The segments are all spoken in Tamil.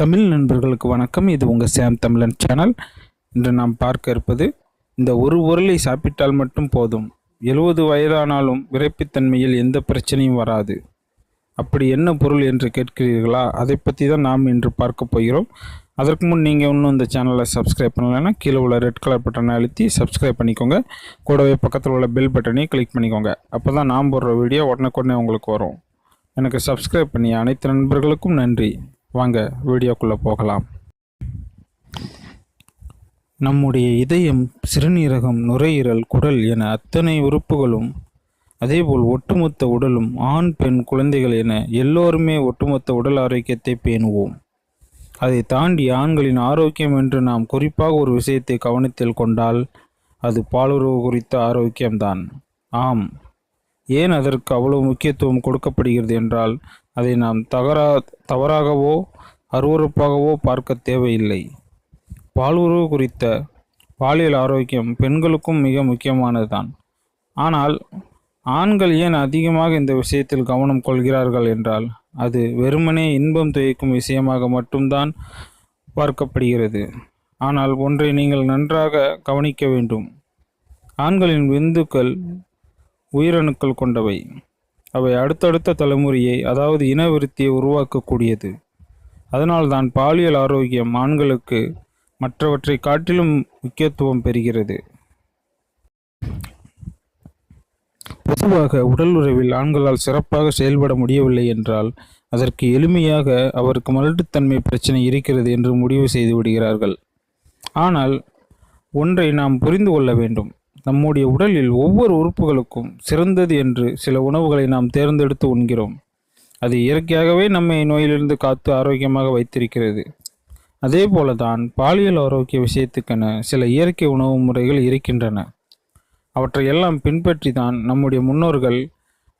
தமிழ் நண்பர்களுக்கு வணக்கம். இது உங்கள் சாம் தமிழன் சேனல். இன்று நாம் பார்க்க இருப்பது இந்த ஒரு உருளை சாப்பிட்டால் மட்டும் போதும். எழுபது வயதானாலும் விரைப்புத்தன்மையில் எந்த பிரச்சனையும் வராது. அப்படி என்ன பொருள் என்று கேட்கிறீர்களா? அதை பற்றி தான் நாம் இன்று பார்க்க போகிறோம். அதற்கு முன் நீங்கள் இன்னும் இந்த சேனலை சப்ஸ்கிரைப் பண்ணலைன்னா கீழே உள்ள ரெட் கலர் பட்டனை அழுத்தி சப்ஸ்கிரைப் பண்ணிக்கோங்க. கூடவே பக்கத்தில் உள்ள பெல் பட்டனையும் கிளிக் பண்ணிக்கோங்க. அப்போ தான் நாம் போடுற வீடியோ உடனுக்குடனே உங்களுக்கு வரும். எனக்கு சப்ஸ்கிரைப் பண்ணி அனைத்து நண்பர்களுக்கும் நன்றி. வாங்க வீடியோக்குள்ளே போகலாம். நம்முடைய இதயம் சிறுநீரகம் நுரையீரல் குடல் என அத்தனை உறுப்புகளும் அதேபோல் ஒட்டுமொத்த உடலும் ஆண் பெண் குழந்தைகள் என எல்லோருமே ஒட்டுமொத்த உடல் ஆரோக்கியத்தை பேணுவோம். அதை தாண்டி ஆண்களின் ஆரோக்கியம் என்று நாம் குறிப்பாக ஒரு விஷயத்தை கவனத்தில் கொண்டால் அது பாலுறவு குறித்த ஆரோக்கியம்தான். ஆம். ஏன் அதற்கு அவ்வளவு முக்கியத்துவம் கொடுக்கப்படுகிறது என்றால் அதை நாம் தகரா தவறாகவோ அருவறுப்பாகவோ பார்க்க தேவையில்லை. பாலுறவு குறித்த பாலியல் ஆரோக்கியம் பெண்களுக்கும் மிக முக்கியமானதுதான். ஆனால் ஆண்கள் ஏன் அதிகமாக இந்த விஷயத்தில் கவனம் கொள்கிறார்கள் என்றால் அது வெறுமனே இன்பம் துவைக்கும் விஷயமாக மட்டும்தான் பார்க்கப்படுகிறது. ஆனால் ஒன்றை நீங்கள் நன்றாக கவனிக்க வேண்டும். ஆண்களின் விந்துக்கள் உயிரணுக்கள் கொண்டவை. அவை அடுத்தடுத்த தலைமுறையை அதாவது இனவிருத்தியை உருவாக்கக்கூடியது. அதனால்தான் பாலியல் ஆரோக்கியம் ஆண்களுக்கு மற்றவற்றை காட்டிலும் முக்கியத்துவம் பெறுகிறது. பொதுவாக உடல் உறவில் ஆண்களால் சிறப்பாக செயல்பட முடியவில்லை என்றால் அதற்கு எளிமையாக அவருக்கு மலட்டுத்தன்மை பிரச்சனை இருக்கிறது என்று முடிவு செய்து விடுகிறார்கள். ஆனால் ஒன்றை நாம் புரிந்து கொள்ள வேண்டும். நம்முடைய உடலில் ஒவ்வொரு உறுப்புகளுக்கும் சிறந்தது என்று சில உணவுகளை நாம் தேர்ந்தெடுத்து உண்கிறோம். அது இயற்கையாகவே நம்மை நோயிலிருந்து காத்து ஆரோக்கியமாக வைத்திருக்கிறது. அதே போலதான் பாலியல் ஆரோக்கிய விஷயத்துக்கென சில இயற்கை உணவு முறைகள் இருக்கின்றன. அவற்றை எல்லாம் பின்பற்றி தான் நம்முடைய முன்னோர்கள்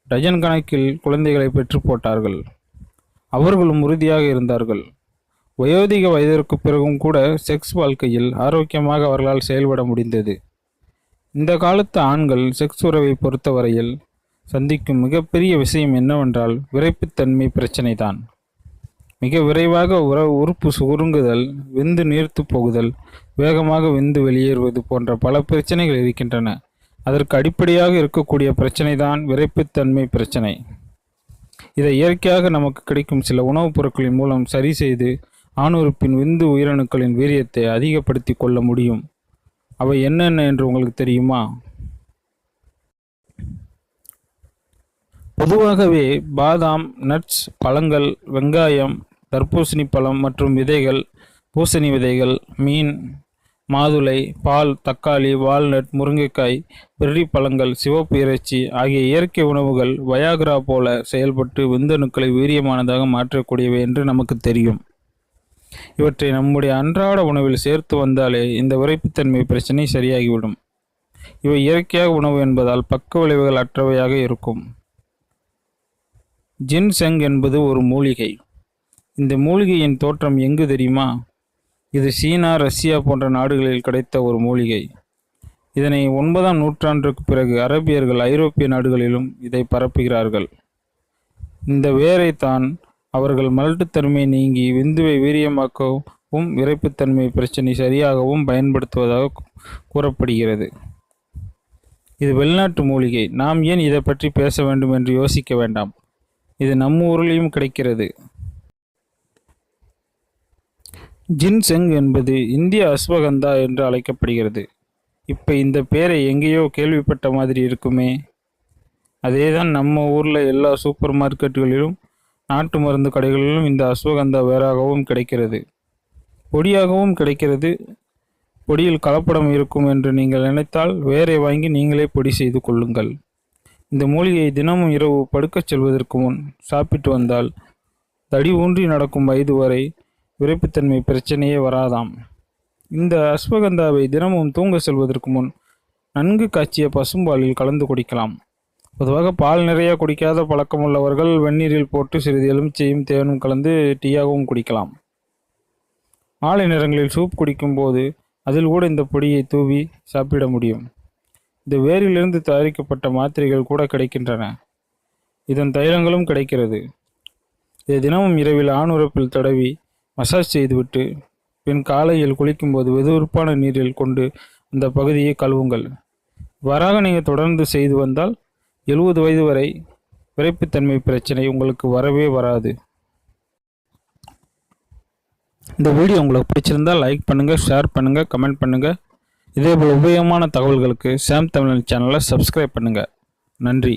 டஜன் கணக்கில் குழந்தைகளை பெற்று போட்டார்கள். அவர்களும் உறுதியாக இருந்தார்கள். வயோதிக வயதிற்கு பிறகும் கூட செக்ஸ் வாழ்க்கையில் ஆரோக்கியமாக அவர்களால் செயல்பட முடிந்தது. இந்த காலத்து ஆண்கள் செக்ஸ் உறவை பொறுத்தவரையில் சந்திக்கும் மிகப்பெரிய விஷயம் என்னவென்றால் விரைப்புத்தன்மை பிரச்சனை தான் மிக விரைவாக உற உறுப்பு சுருங்குதல் விந்து நீர்த்து போகுதல் வேகமாக விந்து வெளியேறுவது போன்ற பல பிரச்சனைகள் இருக்கின்றன. அதற்கு அடிப்படையாக இருக்கக்கூடிய பிரச்சனை தான் விரைப்புத்தன்மை பிரச்சனை. இதை இயற்கையாக நமக்கு கிடைக்கும் சில உணவுப் பொருட்களின் மூலம் சரி செய்து ஆணுறுப்பின் விந்து உயிரணுக்களின் வீரியத்தை அதிகப்படுத்தி கொள்ள முடியும். அவை என்னென்ன என்று உங்களுக்கு தெரியுமா? பொதுவாகவே பாதாம் நட்ஸ் பழங்கள் வெங்காயம் தர்பூசணி பழம் மற்றும் விதைகள் பூசணி விதைகள் மீன் மாதுளை பால் தக்காளி வால்நட் முருங்கைக்காய் பெர்ரி பழங்கள் சிவப்பு இறைச்சி ஆகிய இயற்கை உணவுகள் வயாகிரா போல செயல்பட்டு விந்தணுக்களை வீரியமானதாக மாற்றக்கூடியவை என்று நமக்கு தெரியும். இவற்றை நம்முடைய அன்றாட உணவில் சேர்த்து வந்தாலே இந்த விரைப்புத்தன்மை பிரச்சனை சரியாகிவிடும். இவை இயற்கையாக உணவு என்பதால் பக்க விளைவுகள் அற்றவையாக இருக்கும். ஜின்செங் என்பது ஒரு மூலிகை. இந்த மூலிகையின் தோற்றம் எங்கு தெரியுமா? இது சீனா ரஷ்யா போன்ற நாடுகளில் கிடைத்த ஒரு மூலிகை. இதனை ஒன்பதாம் நூற்றாண்டுக்கு பிறகு அரபியர்கள் ஐரோப்பிய நாடுகளிலும் இதை பரப்புகிறார்கள். இந்த வேரை தான் அவர்கள் மலட்டுத்தன்மை நீங்கி விந்துவை வீரியமாக்கவும் விரைப்புத்தன்மை பிரச்சனை சரியாகவும் பயன்படுத்துவதாக கூறப்படுகிறது. இது வெளிநாட்டு மூலிகை. நாம் ஏன் இதை பற்றி பேச வேண்டும் என்று யோசிக்க வேண்டாம். இது நம்ம ஊரிலையும் கிடைக்கிறது. ஜின்செங் என்பது இந்திய அஸ்வகந்தா என்று அழைக்கப்படுகிறது. இப்போ இந்த பேரை எங்கேயோ கேள்விப்பட்ட மாதிரி இருக்குமே. அதே தான் நம்ம ஊரில் எல்லா சூப்பர் மார்க்கெட்டுகளிலும் நாட்டு மருந்து கடைகளிலும் இந்த அஸ்வகந்தா வேறாகவும் கிடைக்கிறது. பொடியாகவும் கிடைக்கிறது. பொடியில் கலப்படம் இருக்கும் என்று நீங்கள் நினைத்தால் வேரை வாங்கி நீங்களே பொடி செய்து கொள்ளுங்கள். இந்த மூலிகையை தினமும் இரவு படுக்கச் செல்வதற்கு முன் சாப்பிட்டு வந்தால் தடி ஊன்றி நடக்கும் வயது வரை விரைப்புத்தன்மை பிரச்சனையே வராதாம். இந்த அஸ்வகந்தாவை தினமும் தூங்க செல்வதற்கு முன் நன்கு காய்ச்சிய பசும்பாலில் கலந்து குடிக்கலாம். பொதுவாக பால் நிறைய குடிக்காத பழக்கமுள்ளவர்கள் வெந்நீரில் போட்டு சிறிது எலுமிச்சையும் தேனும் கலந்து டீயாகவும் குடிக்கலாம். மாலை நேரங்களில் சூப் குடிக்கும்போது அதில் கூட இந்த பொடியை தூவி சாப்பிட முடியும். இந்த வேரிலிருந்து தயாரிக்கப்பட்ட மாத்திரைகள் கூட கிடைக்கின்றன. இதன் தைலங்களும் கிடைக்கிறது. இதை தினமும் இரவில் ஆணுறுப்பில் தடவி மசாஜ் செய்துவிட்டு பின் காலையில் குளிக்கும்போது வெதுவெதுப்பான நீரில் கொண்டு அந்த பகுதியை கழுவுங்கள். வராக நீங்கள் தொடர்ந்து செய்து வந்தால் எழுபது வயது வரை விரைப்புத்தன்மை பிரச்சனை உங்களுக்கு வரவே வராது. இந்த வீடியோ உங்களுக்கு பிடிச்சிருந்தால் லைக் பண்ணுங்கள் ஷேர் பண்ணுங்கள் கமெண்ட் பண்ணுங்கள் இதேபோல் உபயோகமான தகவல்களுக்கு சாம் தமிழன் சேனலை சப்ஸ்கிரைப் பண்ணுங்கள் நன்றி.